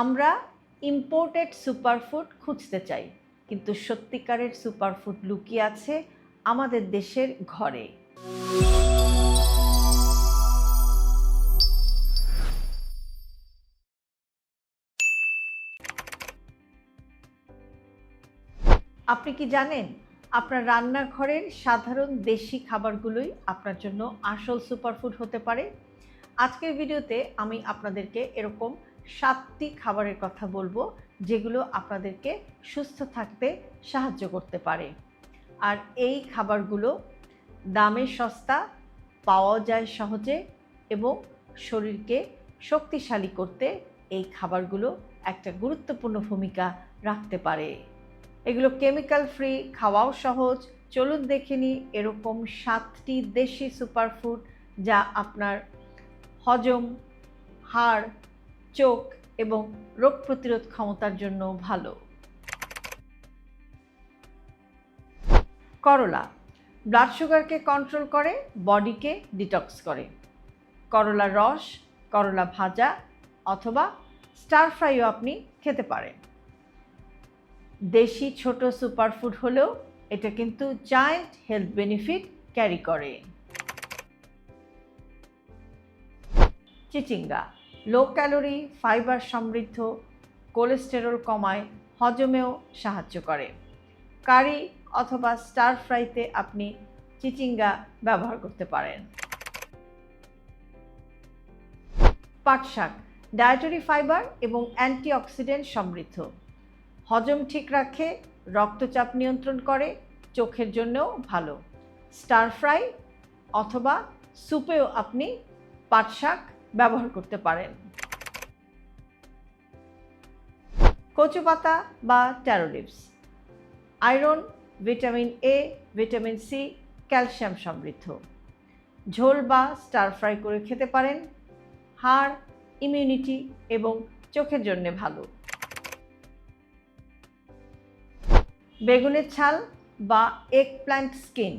আমরা imported superfood খুঁজতে চাই, কিন্তু সত্যিকারের সুপারফুড লুকিয়ে আছে আমাদের দেশের ঘরে। আপনি কি জানেন, আপনার রান্নাঘরের সাধারণ দেশি খাবারগুলোই আপনার জন্য আসল সুপারফুড হতে পারে? আজকের ভিডিওতে আমি আপনাদেরকে এরকম সাতটি খাবারের কথা বলব, যেগুলো আপনাদেরকে সুস্থ থাকতে সাহায্য করতে পারে। আর এই খাবারগুলো দামে সস্তা, পাওয়া যায় সহজে এবং শরীরকে শক্তিশালী করতে এই খাবারগুলো একটা গুরুত্বপূর্ণ ভূমিকা রাখতে পারে। এগুলো কেমিক্যাল ফ্রি, খাওয়াও সহজ। চলুন দেখে নিই এরকম সাতটি দেশি সুপারফুড যা আপনার হজম, হাড় চোখ এবং রোগ প্রতিরোধ ক্ষমতার জন্য ভালো। করলা ব্লাড সুগারকে কন্ট্রোল করে বডিকে ডিটক্স করে। করলার রস, করলা ভাজা অথবা স্টার ফ্রাইও আপনি খেতে পারেন। দেশি ছোট সুপারফুড হলেও এটা কিন্তু জায়েন্ট হেলথ বেনিফিট ক্যারি করে। চিচিঙ্গা লো ক্যালোরি ফাইবার সমৃদ্ধ কোলেস্টেরল কমায়, হজমেও সাহায্য করে। কারি অথবা স্টার ফ্রাইতে আপনি চিচিঙ্গা ব্যবহার করতে পারেন। পাট শাক ডায়েটারি ফাইবার এবং অ্যান্টিঅক্সিডেন্ট সমৃদ্ধ। হজম ঠিক রাখে, রক্তচাপ নিয়ন্ত্রণ করে, চোখের জন্যও ভালো। স্টার ফ্রাই অথবা স্যুপেও আপনি পাট শাক ব্যবহার করতে পারেন। কচু পাতা বা taro leaves iron vitamin A vitamin C calcium সমৃদ্ধ। ঝোল বা স্টার ফ্রাই করে খেতে পারেন। হাড় ইমিউনিটি এবং চোখের জন্য ভালো। বেগুনের ছাল বা এগ প্ল্যান্ট স্কিন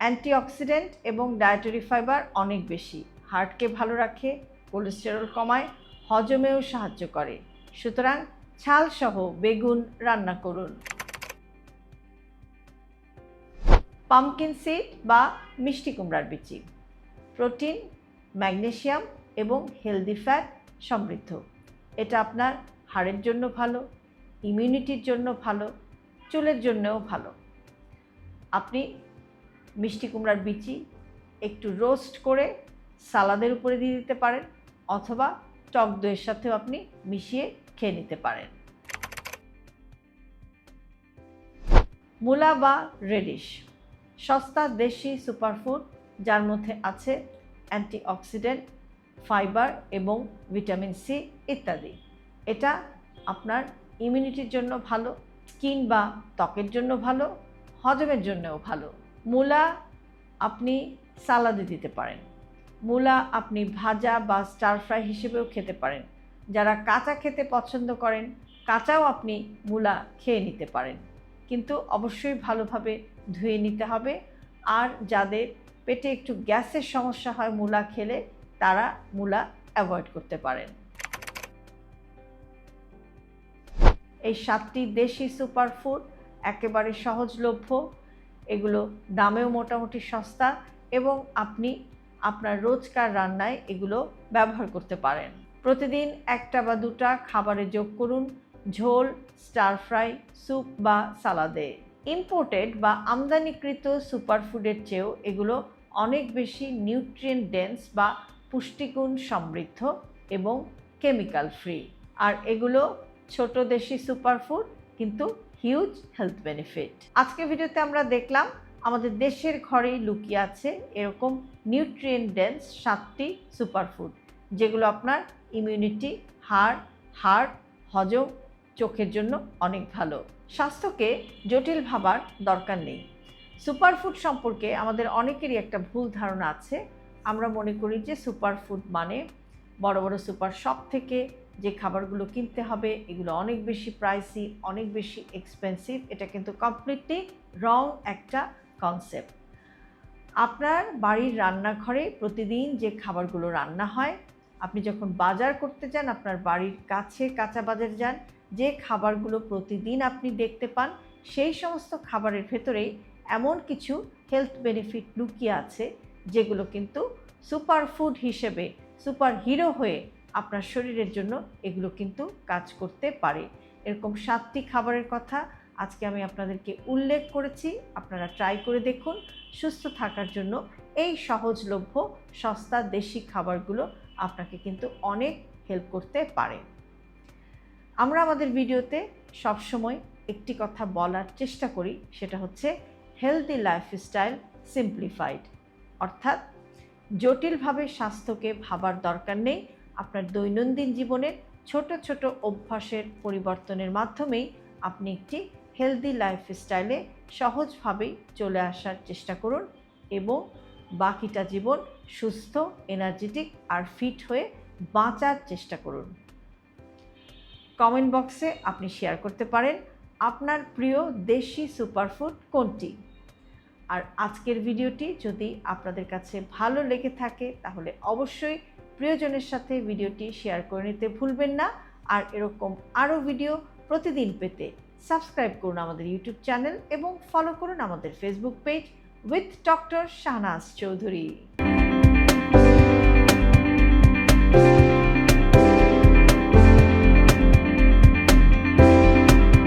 অ্যান্টিঅক্সিডেন্ট এবং ডায়েটারি ফাইবার অনেক বেশি। হার্টকে ভালো রাখে, কোলেস্টেরল কমায়, হজমেও সাহায্য করে। সুতরাং ছালসহ বেগুন রান্না করুন। পামকিন সিড বা মিষ্টি কুমড়ার বিচি। প্রোটিন, ম্যাগনেশিয়াম এবং হেলদি ফ্যাট সমৃদ্ধ। এটা আপনার হাড়ের জন্য ভালো, ইমিউনিটির জন্য ভালো, চুলের জন্যও ভালো। আপনি মিষ্টি কুমড়ার বিচি একটু রোস্ট করে সালাদের উপরে দিয়ে দিতে পারেন অথবা টক দইয়ের সাথেও আপনি মিশিয়ে খেয়ে নিতে পারেন। মূলা বা রেডিশ, সস্তা দেশি সুপারফুড যার মধ্যে আছে অ্যান্টিঅক্সিডেন্ট, ফাইবার এবং ভিটামিন সি ইত্যাদি। এটা আপনার ইমিউনিটির জন্য ভালো, স্কিন বা ত্বকের জন্য ভালো, হজমের জন্যও ভালো। মূলা আপনি সালাদে দিতে পারেন। মূলা আপনি ভাজা বা স্টার ফ্রাই হিসেবেও খেতে পারেন। যারা কাঁচা খেতে পছন্দ করেন, কাঁচাও আপনি মূলা খেয়ে নিতে পারেন। কিন্তু অবশ্যই ভালোভাবে ধুয়ে নিতে হবে। আর যাদের পেটে একটু গ্যাসের সমস্যা হয় মূলা খেলে, তারা মূলা অ্যাভয়েড করতে পারেন। এই সাতটি দেশি সুপারফুড একেবারে সহজলভ্য। এগুলো দামেও মোটামুটি সস্তা এবং আপনি আপনার রোজকার রান্নায় এগুলো ব্যবহার করতে পারেন। প্রতিদিন একটা বা দুটা খাবারে যোগ করুন, ঝোল স্টার ফ্রাই স্যুপ বা সালাদে ইম্পোর্টেড বা আমদানিকৃত সুপারফুডের চেয়েও এগুলো অনেক বেশি নিউট্রিয়েন্ট ডেন্স বা পুষ্টিগুণ সমৃদ্ধ এবং কেমিক্যাল ফ্রি আর এগুলো ছোট দেশি সুপারফুড কিন্তু হিউজ হেলথ বেনিফিট আজকে ভিডিওতে আমরা দেখলাম আমাদের দেশের ঘরেই লুকিয়ে আছে এরকম নিউট্রিয়েন্ট ডেন্স সাতটি সুপারফুড যেগুলো আপনার ইমিউনিটি হাড় হার্ট হজম, চোখের জন্য অনেক ভালো। স্বাস্থ্যকে জটিল ভাবার দরকার নেই। সুপারফুড সম্পর্কে আমাদের অনেকেরই একটা ভুল ধারণা আছে। আমরা মনে করি যে সুপারফুড মানে বড় বড় সুপার শপ থেকে যে খাবারগুলো কিনতে হবে, এগুলো অনেক বেশি প্রাইসি অনেক বেশি এক্সপেন্সিভ এটা কিন্তু কমপ্লিটলি রং একটা কনসেপ্ট আপনার বাড়ির রান্নাঘরে প্রতিদিন যে খাবারগুলো রান্না হয়, আপনি যখন বাজার করতে যান, আপনার বাড়ির কাছে কাঁচা বাজার যান, যে খাবারগুলো প্রতিদিন আপনি দেখতে পান, সেই সমস্ত খাবারের ভেতরেই এমন কিছু হেলথ বেনিফিট লুকিয়ে আছে, যেগুলো কিন্তু সুপার ফুড হিসেবে সুপার হিরো হয়ে আপনার শরীরের জন্য এগুলো কিন্তু কাজ করতে পারে। এরকম সাতটি খাবারের কথা আজকে আমি আপনাদেরকে উল্লেখ করেছি, আপনারা ট্রাই করে দেখুন। সুস্থ থাকার জন্য এই সহজলভ্য, সস্তা দেশি খাবারগুলো আপনাকে কিন্তু অনেক হেল্প করতে পারে। আমরা আমাদের ভিডিওতে সবসময় একটি কথা বলার চেষ্টা করি, সেটা হচ্ছে হেলদি লাইফস্টাইল সিম্পলিফাইড অর্থাৎ জটিলভাবে স্বাস্থ্যকে ভাবার দরকার নেই। আপনার দৈনন্দিন জীবনের ছোট ছোট অভ্যাসের পরিবর্তনের মাধ্যমেই আপনি একটি হেলদি লাইফস্টাইলে সহজভাবেই চলে আসার চেষ্টা করুন এবং বাকিটা জীবন সুস্থ এনার্জেটিক আর ফিট হয়ে বাঁচার চেষ্টা করুন। কমেন্ট বক্সে আপনি শেয়ার করতে পারেন আপনার প্রিয় দেশি সুপারফুড কোনটি? আর আজকের ভিডিওটি যদি আপনাদের কাছে ভালো লেগে থাকে তাহলে অবশ্যই প্রিয়জনের সাথে ভিডিওটি শেয়ার করে নিতে ভুলবেন না। আর এরকম আরও ভিডিও প্রতিদিন পেতে সাবস্ক্রাইব করুন আমাদের ইউটিউব চ্যানেল এবং ফলো করুন আমাদের Facebook page with doctor Shahnaz Chowdhury